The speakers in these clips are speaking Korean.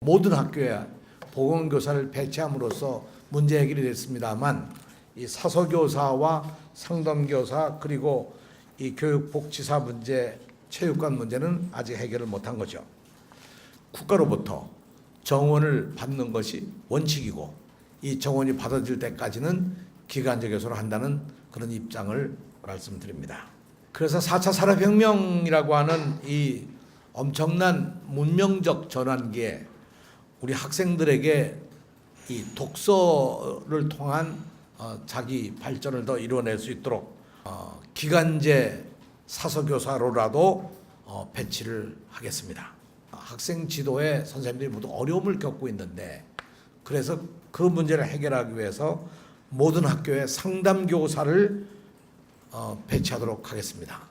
모든 학교에 보건교사를 배치함으로써 문제 해결이 됐습니다만 이 사서교사와 상담교사 그리고 이 교육복지사 문제, 체육관 문제는 아직 해결을 못한 거죠. 국가로부터 정원을 받는 것이 원칙이고 이 정원이 받아질 때까지는 기간제 교수를 한다는 그런 입장을 말씀드립니다. 그래서 4차 산업혁명이라고 하는 이 엄청난 문명적 전환기에 우리 학생들에게 이 독서를 통한 어, 자기 발전을 더 이루어낼 수 있도록 어, 기간제 사서교사로라도 어, 배치를 하겠습니다. 학생 지도에 선생님들이 모두 어려움을 겪고 있는데 그래서 그 문제를 해결하기 위해서 모든 학교에 상담 교사를 어, 배치하도록 하겠습니다.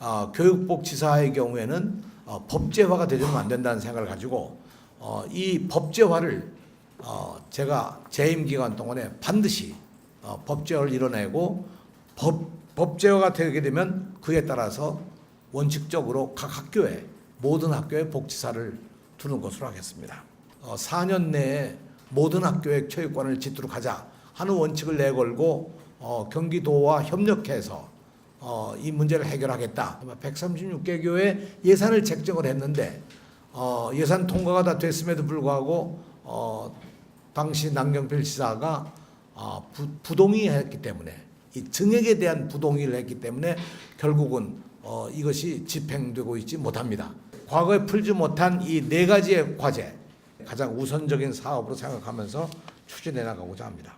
어, 교육복지사의 경우에는 어, 법제화가 되면 안 된다는 생각을 가지고 어, 이 법제화를 어, 제가 재임 기간 동안에 반드시 어, 법제화를 이뤄내고 법, 법제화가 되게 되면 그에 따라서 원칙적으로 각 학교에 모든 학교에 복지사를 두는 것으로 하겠습니다. 어, 4년 내에 모든 학교에 체육관을 짓도록 하자 하는 원칙을 내걸고 어, 경기도와 협력해서 어, 이 문제를 해결하겠다. 136개 교회 예산을 책정을 했는데 어, 예산 통과가 다 됐음에도 불구하고 어, 당시 남경필 지사가 어, 부, 부동의했기 때문에 이 증액에 대한 부동의를 했기 때문에 결국은 어, 이것이 집행되고 있지 못합니다. 과거에 풀지 못한 이 네 가지의 과제 가장 우선적인 사업으로 생각하면서 추진해 나가고자 합니다.